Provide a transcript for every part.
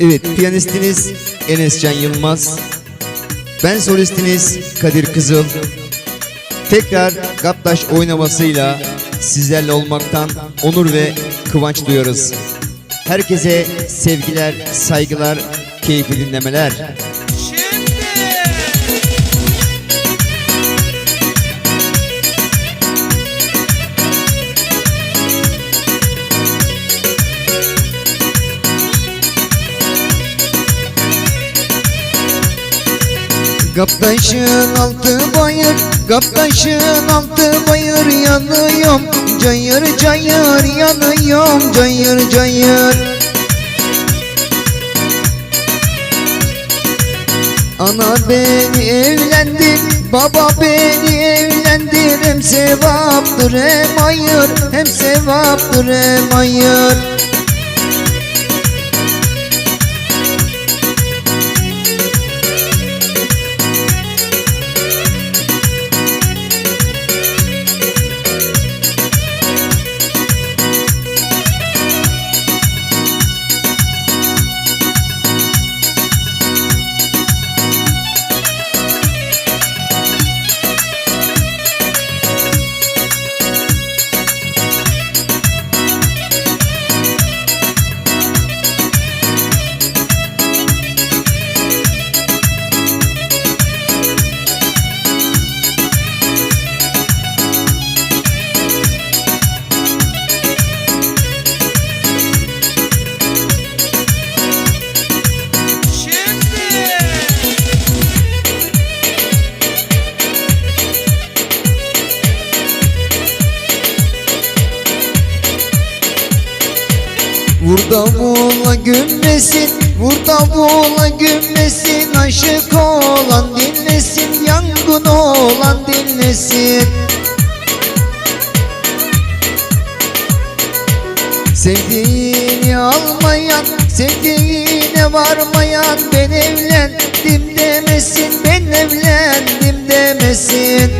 Evet, piyanistiniz Enes Can Yılmaz. Ben solistiniz Kadir Kızıl. Tekrar Gaptaş oynamasıyla sizlerle olmaktan onur ve kıvanç duyuyoruz. Herkese sevgiler, saygılar, keyifli dinlemeler. Gaptaşın altı bayır, Gaptaşın altı bayır yanıyorum. Cayır cayır yanıyorum, cayır cayır. Ana beni evlendir, baba beni evlendir Hem sevaptır hem hayır, hem sevaptır hem hayır Vur davula gümmesin, vur davula gümmesin Aşık olan dinlesin, yangın olan dinlesin. Sevdiğini almayan, sevdiğine varmayan Ben evlendim demesin, ben evlendim demesin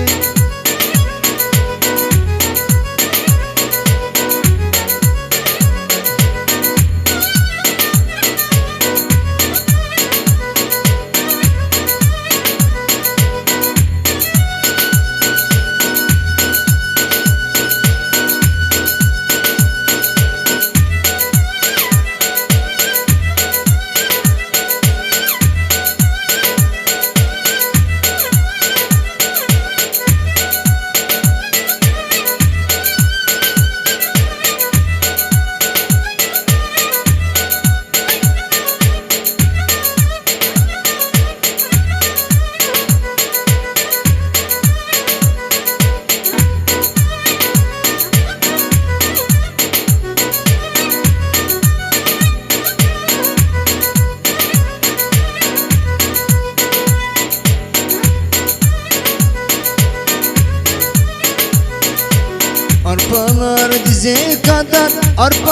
Arpalar dize kadar arpa